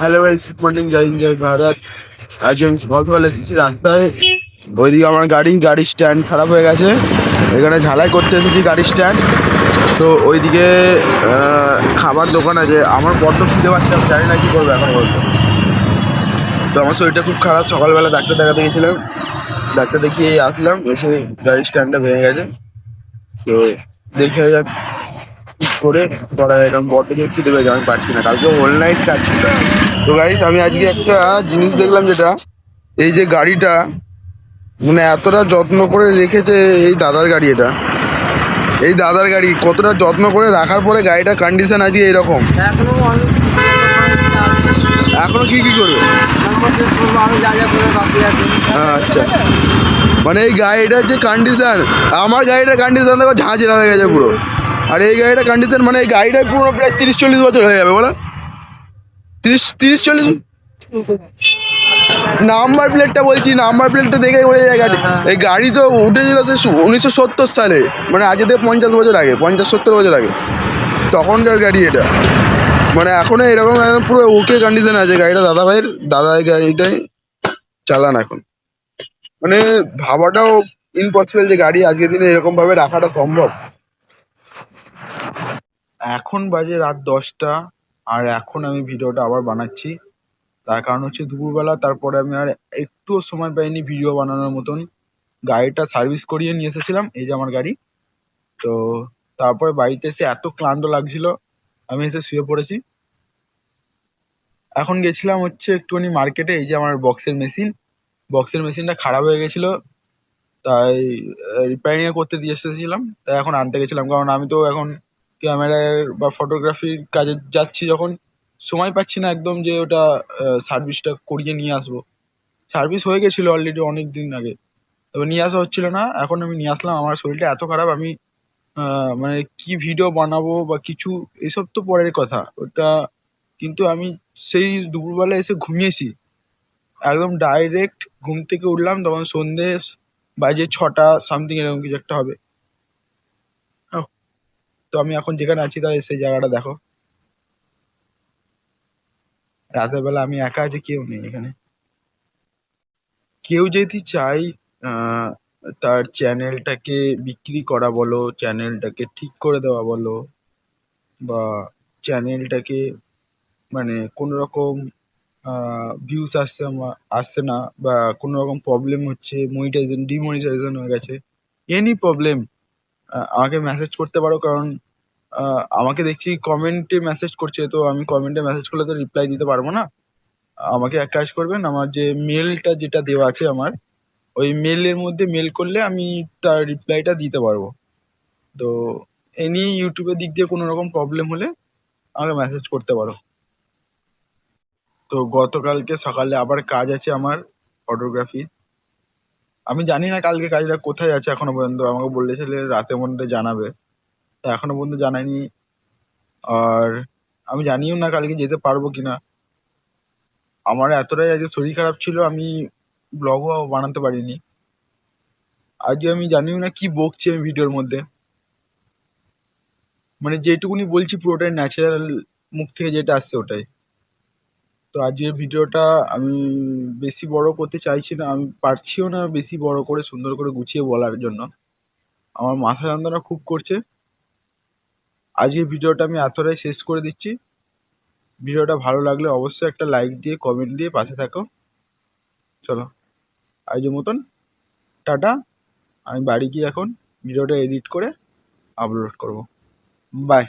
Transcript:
Hello guys good morning জয় জয় ভারত আজ আমি সকালবেলা এসেছি রাস্তায়। ওইদিকে আমার গাড়ি গাড়ি স্ট্যান্ড খারাপ হয়ে গেছে। এখানে ঝালাই করতে এসেছি গাড়ি স্ট্যান্ড তো ওইদিকে খাবার দোকান আছে। আমার বড্ড খিদে পাচ্ছে, আমি জানি না কী করব এখন বলতো। তো আমার শরীরটা খুব খারাপ। সকালবেলা ডাক্তার দেখাতে গেছিলাম। ডাক্তার দেখিয়ে আসলাম, এসে গাড়ি স্ট্যান্ডটা ভেঙে গেছে। তো দেখে যাক করে করা যায়। কারণ বড্ড খিদে পেয়েছে, আমি পারছি না। কালকে অনলাইন কাজ তো গাইস আমি আজকে একটা জিনিস দেখলাম যেটা এই যে গাড়িটা মানে এতটা যত্ন করে রেখেছে এই দাদার গাড়ি এটা। এই দাদার গাড়ি কতটা যত্ন করে রাখার পরে গাড়িটার কন্ডিশন আজকে এরকম? এখনও কি কি করবে? আচ্ছা। মানে এই গাড়িটার যে কন্ডিশন আমার গাড়িটার কন্ডিশন দেখো ঝাঁঝরা হয়ে গেছে পুরো। আর এই গাড়িটার কন্ডিশন মানে এই গাড়িটাই পুরো প্রায় তিরিশ চল্লিশ বছর হয়ে যাবে বলো? তিরিশ তিরিশ চল্লিশ নাম্বার প্লেটটা বলছি নাম্বার প্লেটটা দেখে বোঝা যায় গাড়ি। এই গাড়ি তো উঠেছিল সে উনিশশো সত্তর সালে মানে আজ থেকে পঞ্চাশ বছর আগে পঞ্চাশ সত্তর বছর আগে। তখনকার গাড়ি এটা। মানে এখনও এরকম পুরো ওকে কন্ডিশন আছে। গাড়িটা দাদা ভাইয়ের দাদা এই গাড়িটাই চালান এখন। মানে ভাবাটাও ইম্পসিবল যে গাড়ি আজকের দিনে এরকম ভাবে রাখাটা সম্ভব। এখন বাজে রাত দশটা। আর এখন আমি ভিডিওটা আবার বানাচ্ছি। তার কারণ হচ্ছে দুপুরবেলা, তারপরে আমি আর একটুও সময় পাইনি ভিডিও বানানোর মতন। গাড়িটা সার্ভিস করিয়ে নিয়ে এসেছিলাম, এই যে আমার গাড়ি। তো তারপরে বাড়িতে এসে এত ক্লান্ত লাগছিল, আমি এসে শুয়ে পড়েছি। এখন গেছিলাম হচ্ছে একটুখানি মার্কেটে, এই যে আমার বক্সের মেশিন। বক্সের মেশিনটা খারাপ হয়ে গেছিল, তাই রিপেয়ারিং করতে দিয়ে এসেছিলাম। তাই এখন আনতে গেছিলাম, কারণ আমি তো এখন ক্যামেরার বা ফটোগ্রাফির কাজে যাচ্ছি যখন, সময় পাচ্ছি না একদম যে ওটা সার্ভিসটা করিয়ে নিয়ে আসব। সার্ভিস হয়ে গেছিল অলরেডি অনেক দিন আগে। তবে নিয়ে আসা হচ্ছিল না, এখন আমি নিয়ে আসলাম। আমার শরীরটা এত খারাপ, আমি মানে কি ভিডিও বানাবো বা কিছু, এসব তো পরের কথা। ওটা, কিন্তু আমি সেই দুপুরবেলা এসে ঘুমিয়েছি। একদম ডাইরেক্ট ঘুম থেকে উঠলাম, তখন সন্ধে বাজে ছটা সামথিং এরকম কিছু একটা হবে। তো আমি এখন যেখানে আছি তাই সেই জায়গাটা দেখো। রাতের বেলা আমি একা আছি, কেউ নেই এখানে। কেউ যদি চাই তার চ্যানেলটাকে বিক্রি করা বলো, চ্যানেলটাকে ঠিক করে দেওয়া বলো, বা চ্যানেলটাকে মানে কোনো রকম ভিউস আসছে আসছে না, বা কোনো রকম প্রবলেম হচ্ছে মনিটাইজেশন ডিমনিটাইজেশন হয়ে গেছে এনি প্রবলেম আমাকে মেসেজ করতে পারো কারণ আমাকে দেখছি কমেন্টে মেসেজ করছে, তো আমি কমেন্টে মেসেজ করলে তো রিপ্লাই দিতে পারব না। আমাকে এক কাজ করবেন, আমার যে মেলটা যেটা দেওয়া আছে আমার, ওই মেলের মধ্যে মেল করলে আমি তার রিপ্লাইটা দিতে পারব। তো এনি ইউটিউবের দিক দিয়ে কোনো রকম প্রবলেম হলে আমাকে মেসেজ করতে পারো। তো গতকালকে সকালে আবার কাজ আছে আমার ফটোগ্রাফি আমি জানি না কালকে কাজটা কোথায় আছে এখনও পর্যন্ত। আমাকে বলেছিল রাতের মধ্যে জানাবে। তা এখনও পর্যন্ত জানায়নি। আর আমি জানিও না কালকে যেতে পারব কিনা। আমার এতটাই আজকে শরীর খারাপ ছিল, আমি ব্লগও বানাতে পারিনি। আজকে আমি জানিও না কি বকছি আমি ভিডিওর মধ্যে। মানে যেটুকুনি বলছি পুরোটাই ন্যাচারাল মুখ থেকে যেটা আসছে ওটাই। তো আজকের ভিডিওটা আমি বেশি বড় করতে চাইছি না, আমি পারছিও না বেশি বড় করে সুন্দর করে গুছিয়ে বলার জন্য। আমার মাথা যন্ত্রণা খুব করছে। আজকের ভিডিওটা আমি এতটাই শেষ করে দিচ্ছি। ভিডিওটা ভালো লাগলে অবশ্যই একটা লাইক দিয়ে কমেন্ট দিয়ে পাশে থাকো। চলো, আজকের মতন টাটা। আমি বাড়ি গিয়ে এখন ভিডিওটা এডিট করে আপলোড করব। বাই